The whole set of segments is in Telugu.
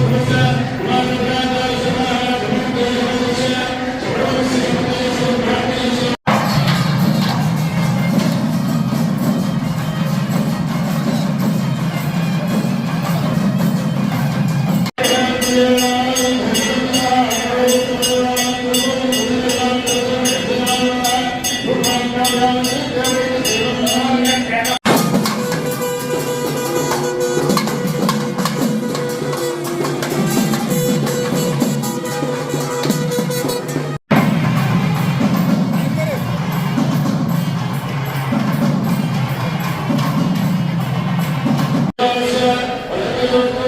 Obrigado. దానికి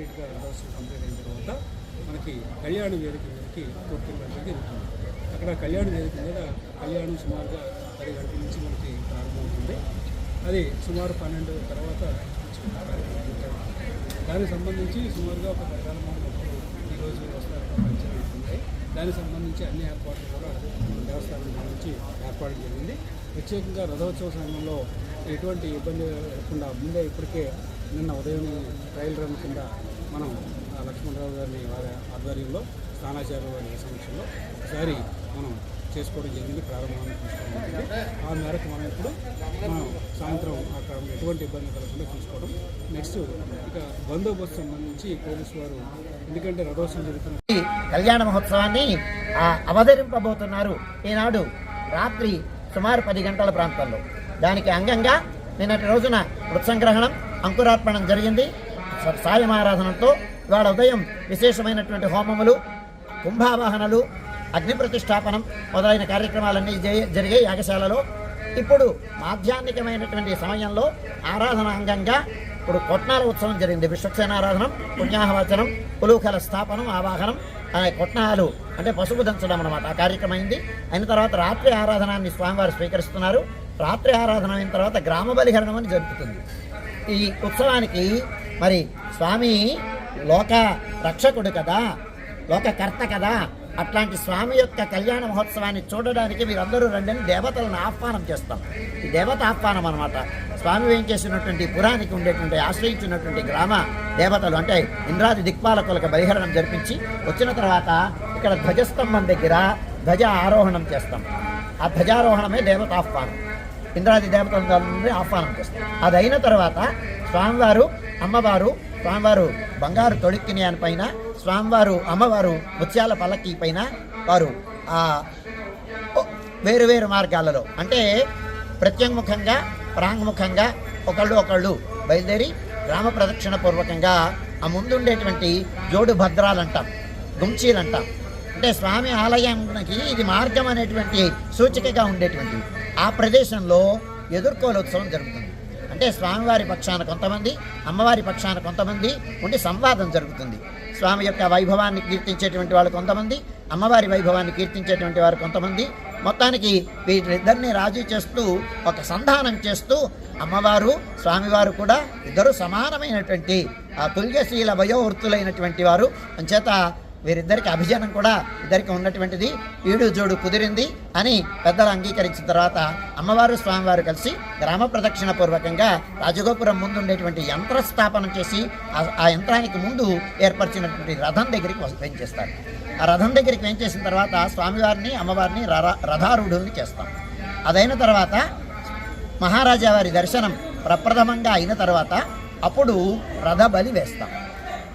కంప్లీట్గా రథోత్సవం కంప్లీట్ అయిన తర్వాత మనకి కళ్యాణ వేదిక మీదకి కూర్చుని జరుగుతుంది అక్కడ కళ్యాణ వేదిక మీద కళ్యాణం సుమారుగా పది గంటల నుంచి మనకి ప్రారంభమవుతుంది. అది సుమారు పన్నెండు తర్వాత దానికి సంబంధించి సుమారుగా ఒక రకాల మంది ఈరోజు వస్తారు జరుగుతుంది ఉన్నాయి దానికి సంబంధించి అన్ని ఏర్పాట్లు కూడా దేవస్థానం గురించి ఏర్పాటు జరిగింది. ప్రత్యేకంగా రథోత్సవ సమయంలో ఎటువంటి ఇబ్బంది లేకుండా ముందే ఇప్పటికే నిన్న ఉదయం ట్రయల్ రన్ కింద మనం లక్ష్మణరావు గారిని వారి ఆధ్వర్యంలో స్థానాచార్య వారి సమక్షంలో ఒకసారి మనం చేసుకోవడం జరిగింది ప్రారంభాన్ని తీసుకోవడం ఆ మేరకు మనం ఇప్పుడు మనం సాయంత్రం అక్కడ ఎటువంటి ఇబ్బంది కలగకుండా చూసుకోవడం. నెక్స్ట్ ఇక బందోబస్తు సంబంధించి పోలీసు వారు ఎందుకంటే రథోత్సవం జరుగుతున్న కళ్యాణ మహోత్సవాన్ని అవతరింపబోతున్నారు ఈనాడు రాత్రి సుమారు పది గంటల ప్రాంతంలో. దానికి అంగంగా నిన్నటి రోజున వృత్సంగ్రహణం అంకురార్పణం జరిగింది. సాయం ఆరాధనతో ఇవాళ ఉదయం విశేషమైనటువంటి హోమములు కుంభావాహనలు అగ్ని ప్రతిష్టాపనం మొదలైన కార్యక్రమాలన్నీ జరిగే యాగశాలలో. ఇప్పుడు మాధ్యాహ్నికమైనటువంటి సమయంలో ఆరాధన అంగంగా ఇప్పుడు కొట్నాల ఉత్సవం జరిగింది. విశ్వక్సేన ఆరాధనం పుణ్యాహవచనం పులుకల స్థాపనం ఆవాహనం ఆ కొట్నాలు అంటే పసుపు దంచడం అనమాట ఆ కార్యక్రమం అయింది అయిన తర్వాత రాత్రి ఆరాధనాన్ని స్వామివారు స్వీకరిస్తున్నారు. రాత్రి ఆరాధన అయిన తర్వాత గ్రామ బలిహరణం అని జరుపుతుంది. ఈ ఉత్సవానికి మరి స్వామి లోక రక్షకుడు కదా లోకకర్త కదా. అట్లాంటి స్వామి యొక్క కళ్యాణ మహోత్సవాన్ని చూడడానికి మీరందరూ రండి దేవతలను ఆహ్వానం చేస్తాం. ఈ దేవత ఆహ్వానం అనమాట స్వామి వేయించేసినటువంటి పురానికి ఉండేటువంటి ఆశ్రయించినటువంటి గ్రామ దేవతలు అంటే ఇంద్రాది దిక్పాలకులకు బహిహరణం జరిపించి వచ్చిన తర్వాత ఇక్కడ ధ్వజస్తంభం దగ్గర ధ్వజ ఆరోహణం చేస్తాం. ఆ ధ్వజారోహణమే దేవత ఆహ్వానం. ఇంద్రాది దేవతల నుండి ఆహ్వానం చేస్తాం. అది అయిన తర్వాత స్వామివారు అమ్మవారు స్వామివారు బంగారు తొడిక్కిని పైన స్వామివారు అమ్మవారు ముత్యాల పల్లకి పైన వారు ఆ వేరు వేరు మార్గాలలో అంటే ప్రత్యంగుఖంగా ప్రాంగముఖంగా ఒకళ్ళు ఒకళ్ళు బయలుదేరి గ్రామ ప్రదక్షిణ పూర్వకంగా ఆ ముందుండేటువంటి జోడు భద్రాలు అంటాం గుంచీలు అంటాం అంటే స్వామి ఆలయానికి ఇది మార్గం అనేటువంటి సూచికగా ఉండేటువంటి ఆ ప్రదేశంలో ఎదుర్కోలోత్సవం జరుగుతుంది. అంటే స్వామివారి పక్షాన కొంతమంది అమ్మవారి పక్షాన కొంతమంది ఉండి సంవాదం జరుగుతుంది. స్వామి యొక్క వైభవాన్ని కీర్తించేటువంటి వాళ్ళు కొంతమంది అమ్మవారి వైభవాన్ని కీర్తించేటువంటి వారు కొంతమంది. మొత్తానికి వీరిద్దరిని రాజీ చేస్తూ ఒక సంధానం చేస్తూ అమ్మవారు స్వామివారు కూడా ఇద్దరు సమానమైనటువంటి ఆ తుల్యశీల వయోవృత్తులైనటువంటి వారు. అంచేత వీరిద్దరికి అభిజనం కూడా ఇద్దరికి ఉన్నటువంటిది. ఈడు జోడు కుదిరింది అని పెద్దలు అంగీకరించిన తర్వాత అమ్మవారు స్వామివారు కలిసి గ్రామ ప్రదక్షిణ పూర్వకంగా రాజగోపురం ముందు ఉండేటువంటి యంత్రస్థాపనం చేసి ఆ- యంత్రానికి ముందు ఏర్పరిచినటువంటి రథం దగ్గరికి వస్- వెంచేస్తారు ఆ రథం దగ్గరికి వెంచేసిన తర్వాత స్వామివారిని అమ్మవారిని రథారూఢుని చేస్తాం. అదైన తర్వాత మహారాజా వారి దర్శనం ప్రప్రథమంగా అయిన తర్వాత అప్పుడు రథబలి వేస్తాం.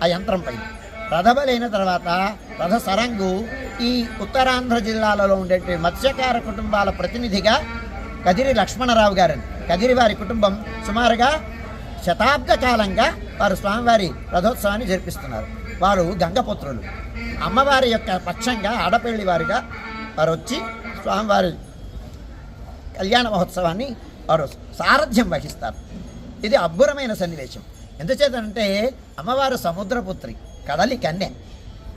ఆ యంత్రం పైన. రథబలైన తర్వాత రథ సరంగు ఈ ఉత్తరాంధ్ర జిల్లాలలో ఉండేటువంటి మత్స్యకార కుటుంబాల ప్రతినిధిగా కదిరి లక్ష్మణరావు గారని కదిరి వారి కుటుంబం సుమారుగా శతాబ్ద కాలంగా వారు స్వామివారి రథోత్సవాన్ని జరిపిస్తున్నారు. వారు గంగపుత్రులు. అమ్మవారి యొక్క పక్షంగా ఆడపల్లి వారిగా వారు వచ్చి స్వామివారి కళ్యాణ మహోత్సవాన్ని వారు సారథ్యం వహిస్తారు. ఇది అబ్బురమైన సన్నివేశం. ఎందుచేతంటే అమ్మవారు సముద్రపుత్రి. కడలి కన్నె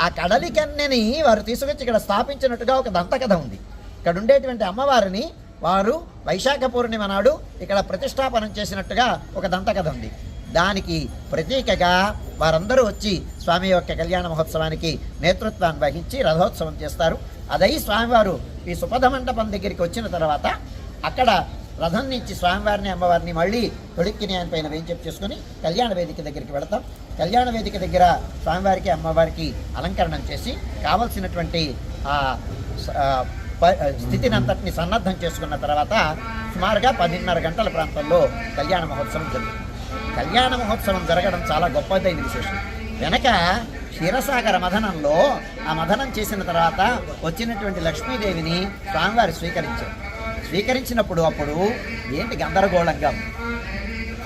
ఆ కడలి కన్నెని వారు తీసుకొచ్చి ఇక్కడ స్థాపించినట్టుగా ఒక దంతకథ ఉంది. ఇక్కడ ఉండేటువంటి అమ్మవారిని వారు వైశాఖ పూర్ణిమ నాడు ఇక్కడ ప్రతిష్టాపనం చేసినట్టుగా ఒక దంతకథ ఉంది. దానికి ప్రతీకగా వారందరూ వచ్చి స్వామి యొక్క కళ్యాణ మహోత్సవానికి నేతృత్వాన్ని వహించి రథోత్సవం చేస్తారు. అదై స్వామివారు ఈ సుపథ మండపం దగ్గరికి వచ్చిన తర్వాత అక్కడ రథం నుంచి స్వామివారిని అమ్మవారిని మళ్ళీ తొడిక్కిని ఆయన పైన వేంచేపు చేసుకుని కళ్యాణ వేదిక దగ్గరికి వెళతాం. కళ్యాణ వేదిక దగ్గర స్వామివారికి అమ్మవారికి అలంకరణం చేసి కావలసినటువంటి ఆ స్థితిని అంతటిని సన్నద్ధం చేసుకున్న తర్వాత సుమారుగా పదిన్నర గంటల ప్రాంతంలో కళ్యాణ మహోత్సవం జరుగుతుంది. కళ్యాణ మహోత్సవం జరగడం చాలా గొప్పదైన విశేషం. వెనక క్షీరసాగర మథనంలో ఆ మథనం చేసిన తర్వాత వచ్చినటువంటి లక్ష్మీదేవిని స్వామివారు స్వీకరించారు. స్వీకరించినప్పుడు అప్పుడు ఏంటి గందరగోళంగా?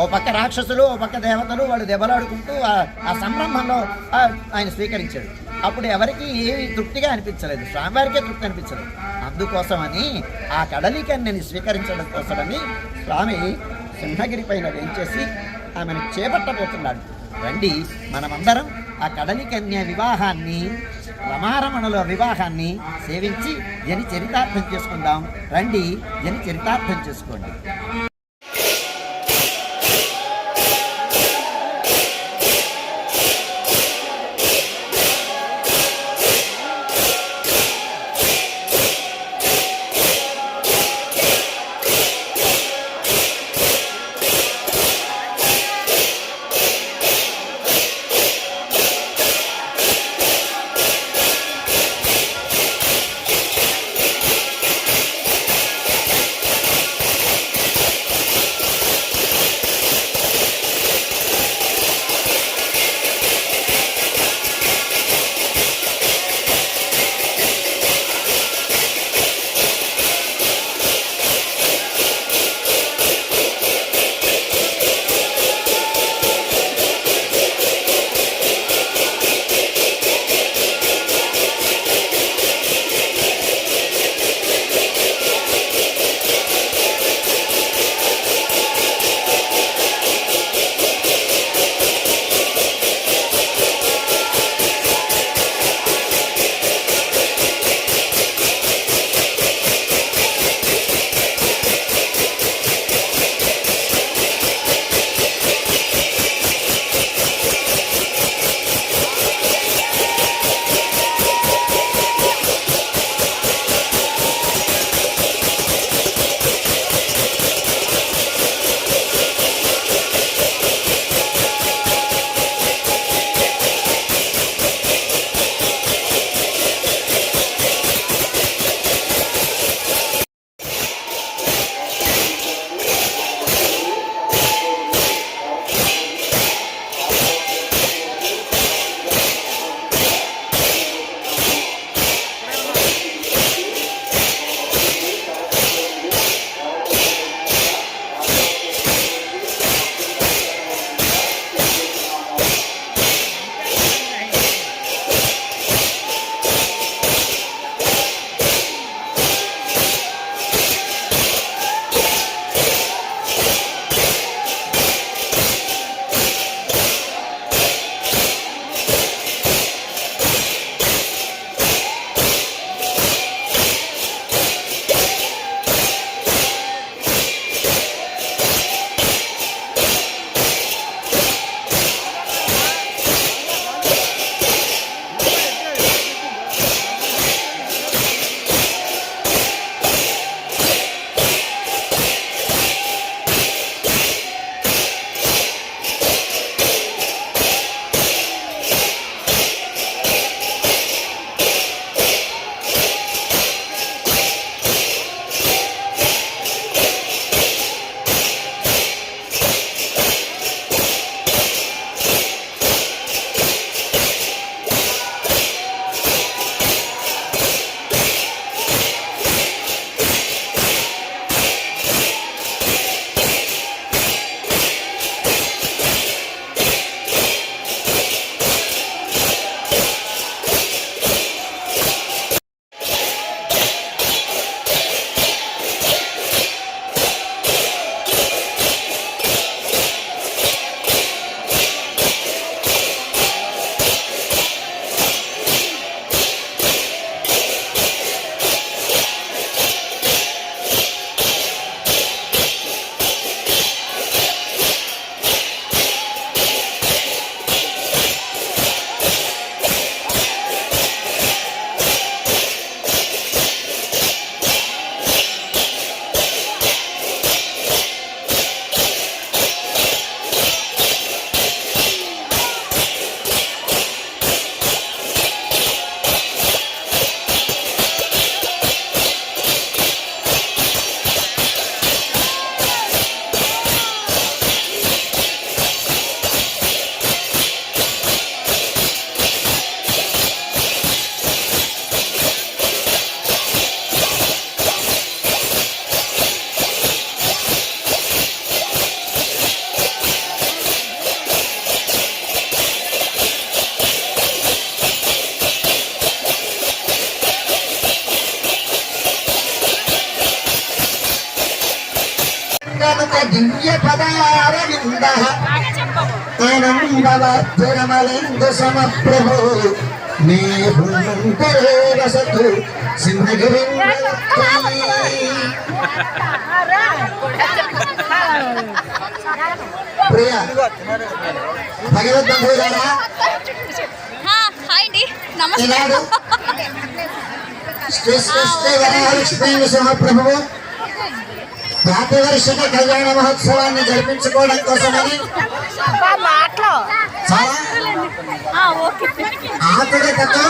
ఓ పక్క రాక్షసులు ఓ పక్క దేవతలు వాళ్ళు దెబ్బలాడుకుంటూ ఆ- సంబ్రహ్మంలో సంరంభంలో ఆయన స్వీకరించాడు. అప్పుడు ఎవరికి ఏమి తృప్తిగా అనిపించలేదు. స్వామివారికే తృప్తి అనిపించలేదు అందుకోసమని ఆ కడలికని నేను స్వీకరించడం కోసమని స్వామి సింహగిరి పైన వేయించేసి ఆమెను చేపట్టబోతున్నాడు. రండి మనమందరం ఆ కడలి కన్య వివాహాన్ని రమారమణుల వివాహాన్ని సేవించి జని చరితార్థం చేసుకుందాం. రండి జని చరితార్థం చేసుకోండి. పదారవింద ఆనందవాద్యరమలేందు సమప్రభు. మే హుంతరే వసతు. సింహగిరి ప్రియ భగవద్బంధువులారా హాయ్ అండి. నమస్తే. ఈనాడు శ్రీ శ్రీ శ్రీ వరలక్ష్మీ నరసింహప్రభువు ప్రాతివర్షిక కళ్యాణ మహోత్సవాన్ని జరిపించుకోవడం కోసమని. చాలా ఆతురతతో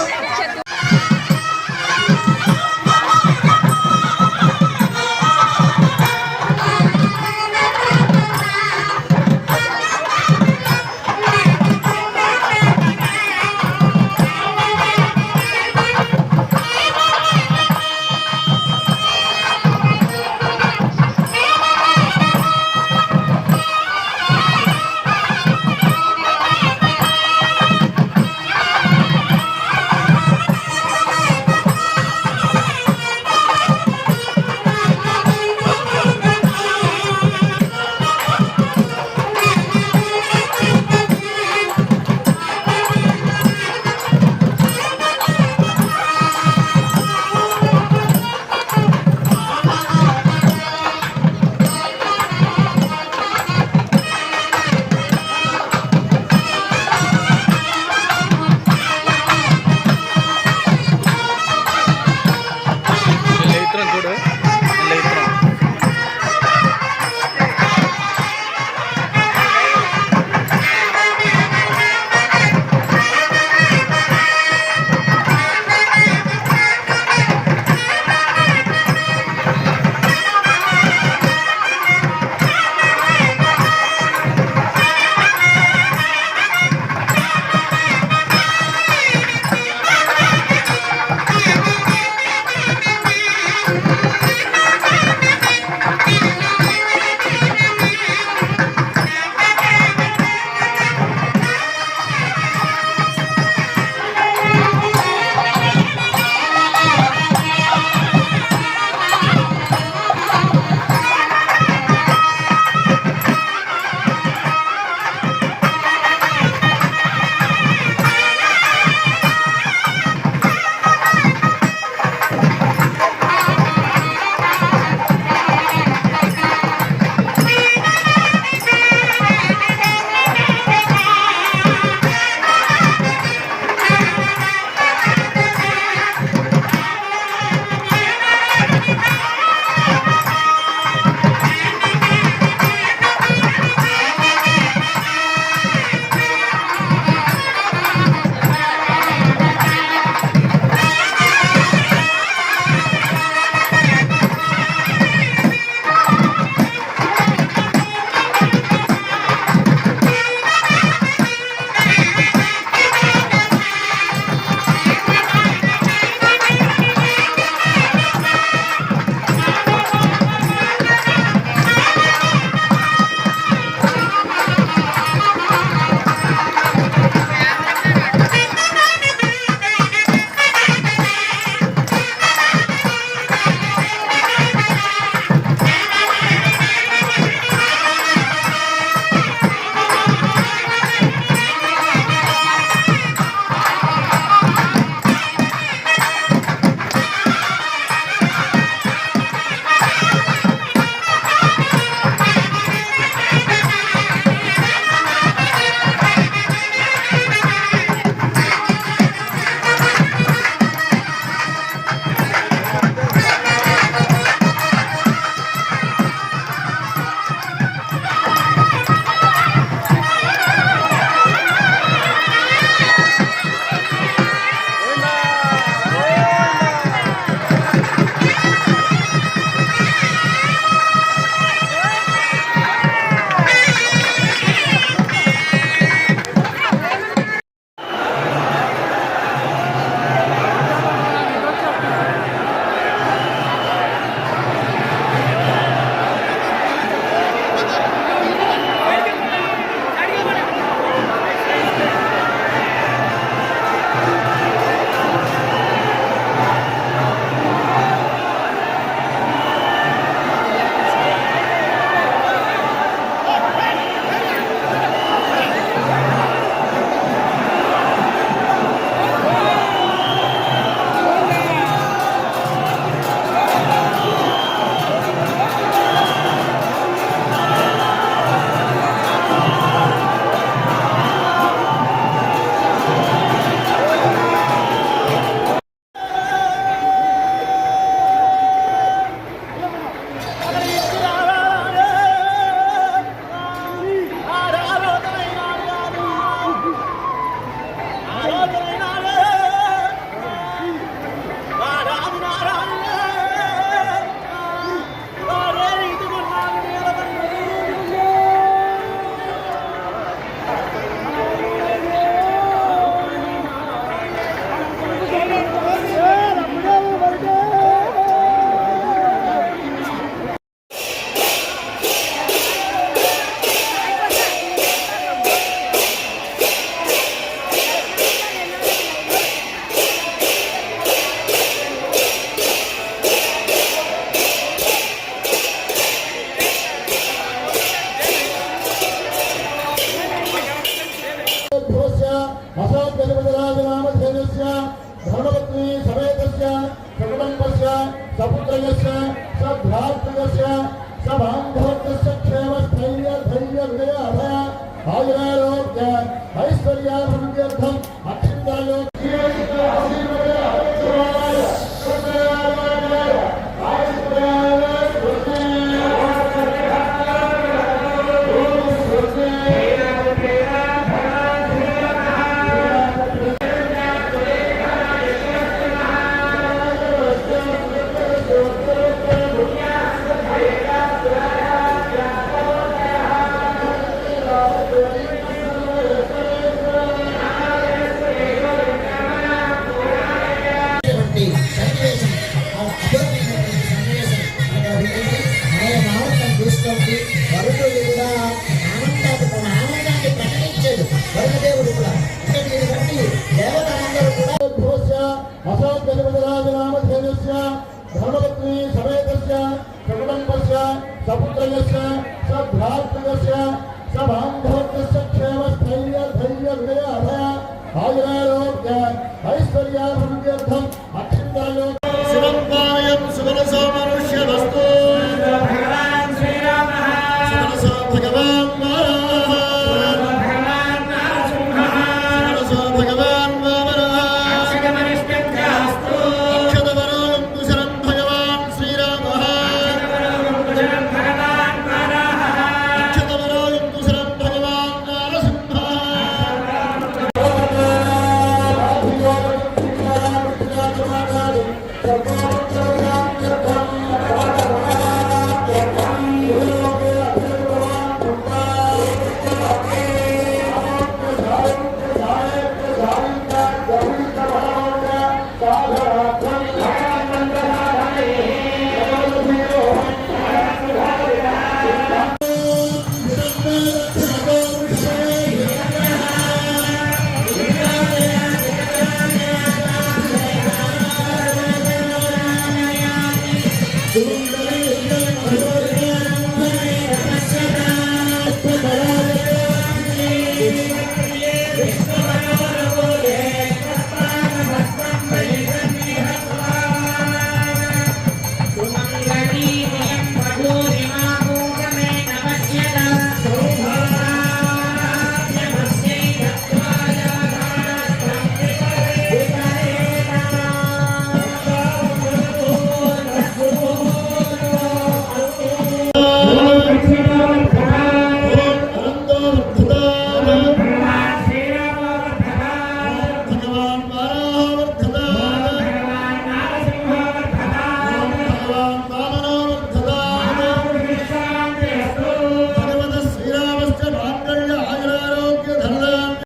అర్థం అత్యంతలో सब प्रदेश है सब भारत प्रदेश सब हम